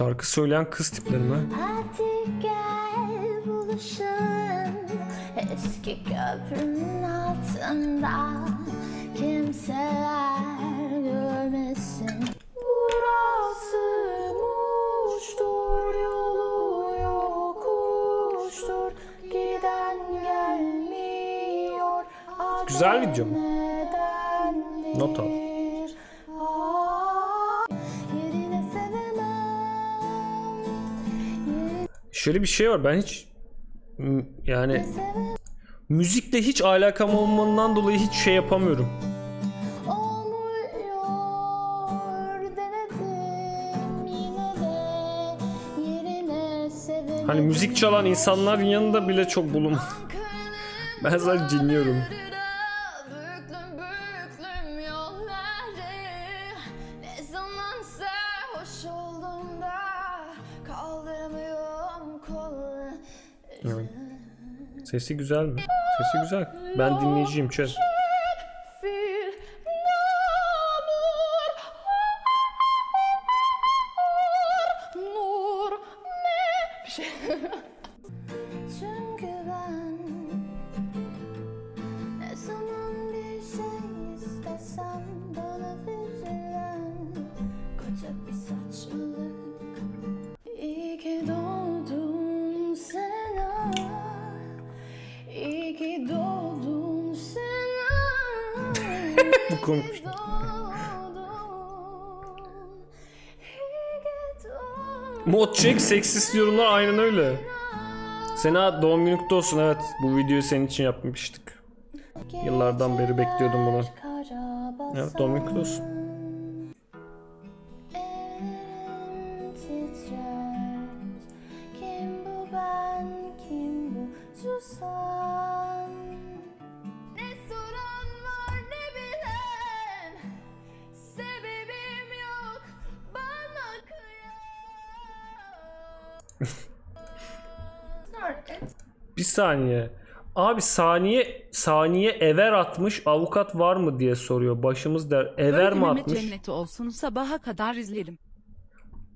Şarkı söyleyen kız tipleri mi? Hadi gel buluşalım Eski köprünün altında Kimseler görmesin Burası muştur Yolu yokuştur Giden gelmiyor Güzel video mu? Not al. Şöyle bir şey var ben hiç yani müzikle hiç alakam olmanından dolayı hiç şey yapamıyorum. Hani müzik çalan insanların yanında bile çok bulun. Ben sadece dinliyorum. Evet. Sesi güzel mi? Sesi güzel. Ben dinleyiciyim chat. Bu komik. Mod check seksist yorumlar aynen öyle. Sena doğum günün kutlu olsun evet. Bu videoyu senin için yapmıştık. Yıllardan beri bekliyordum bunu. Evet doğum günün kutlu olsun. Kim bu ben, kim bu susam? Bir saniye. Abi saniye saniye ever atmış avukat var mı diye soruyor. Başımız der. Ever mi Ölümüme atmış? cenneti olsun sabaha kadar izlerim.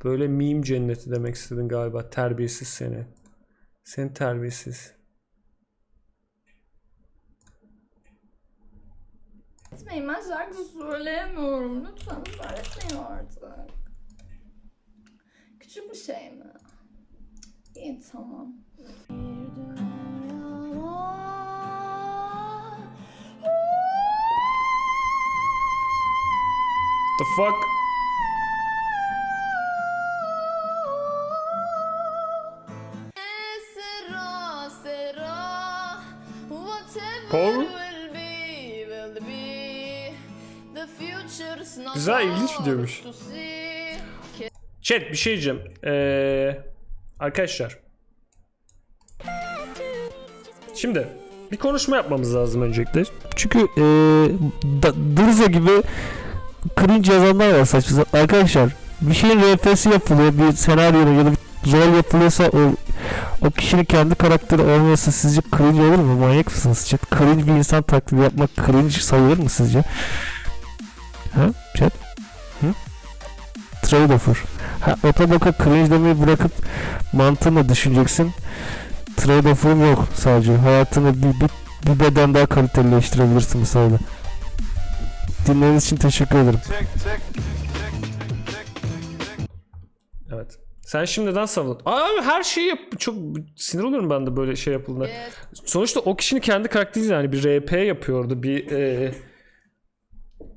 Böyle meme cenneti demek istedin galiba. Terbiyesiz seni. Sen terbiyesiz. Etmeyin ben şarkı söyleyemiyorum. Lütfen öğretmeyin artık. Küçük bir şey mi? Var. The fuck? Paul? Güzel, ilginç videoymuş. Chat bir şey diyeceğim. Ee, arkadaşlar. Şimdi bir konuşma yapmamız lazım öncelikle. Çünkü da, Dırza gibi cringe yazanlar var saçma. Arkadaşlar bir şeyin RP'si yapılıyor bir senaryonun ya da bir rol yapılıyorsa o o kişinin kendi karakteri olması sizce cringe olur mu? Manyak mısınız chat? Cringe bir insan taklidi yapmak cringe sayılır mı sizce? Ha chat? Hı? Trade-offer. Ha otoboka cringe demeyi bırakıp mantığını düşüneceksin. Trade-offer'ım yok sadece. Hayatını bir, bir bir beden daha kalitelileştirebilirsin bu sayede. Dinlediğiniz için teşekkür ederim. Evet. Sen şimdiden savun. Abi her şeyi yap. Çok sinir oluyorum ben de böyle şey yapıldığında. Sonuçta o kişinin kendi karakteri yani bir RP yapıyordu. Bir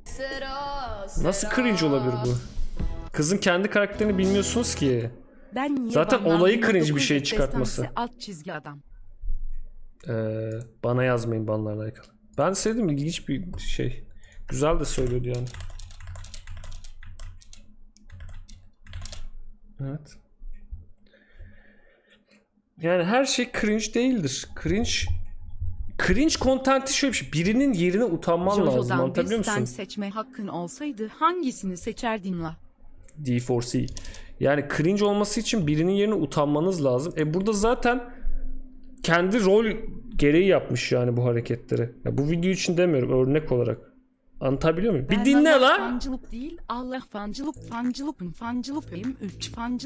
Sera, nasıl cringe olabilir bu? Kızın kendi karakterini bilmiyorsunuz ki. Ben niye Zaten olayı cringe bir şey 1900 çıkartması. alt çizgi adam. Ee, bana yazmayın banlarla alakalı. Ben sevdim ilginç bir şey. Güzel de söylüyordu yani. Evet. Yani her şey cringe değildir. Cringe cringe content'i şöyle bir şey. Birinin yerine utanman lazım. Jojo'dan Anlatabiliyor bir sen musun? seçme hakkın olsaydı hangisini seçerdin la? D4C. Yani cringe olması için birinin yerine utanmanız lazım. E burada zaten kendi rol gereği yapmış yani bu hareketleri. Ya bu video için demiyorum örnek olarak. Anlatabiliyor muyum? Bir Ben dinle Allah lan. Fancılık değil Allah fancılık fancılıkın fancılıkayım 3 fancılık.